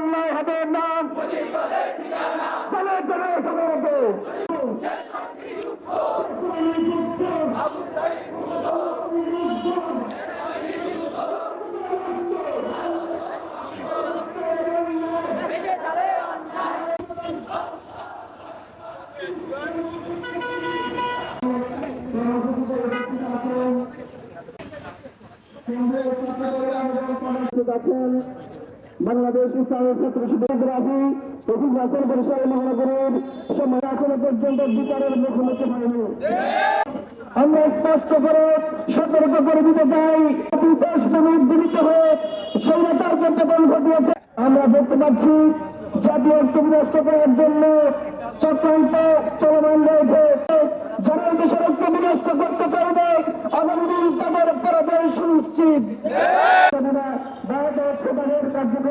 বাংলায় হবে না জলে জলে হবে আছেন। বাংলাদেশ ইসলামী ছাত্র শিবিরাফি অফিস হাসান বরিশাল মহানগরীর সময় এখনও পর্যন্ত বিচারের মুখোমুখি হয়নি আমরা স্পষ্ট করে সতর্ক করে দিতে চাই দেশ নামে জীবিত হয়ে স্বৈরাচারকে পতন ঘটিয়েছে। আমরা দেখতে পাচ্ছি জাতীয় ঐক্য বিনষ্ট করার জন্য চক্রান্ত চলমান রয়েছে। যারা এই দেশের ঐক্য বিনষ্ট করতে চাইবে, আগামী দিন তাদের পরাজয় সুনিশ্চিত।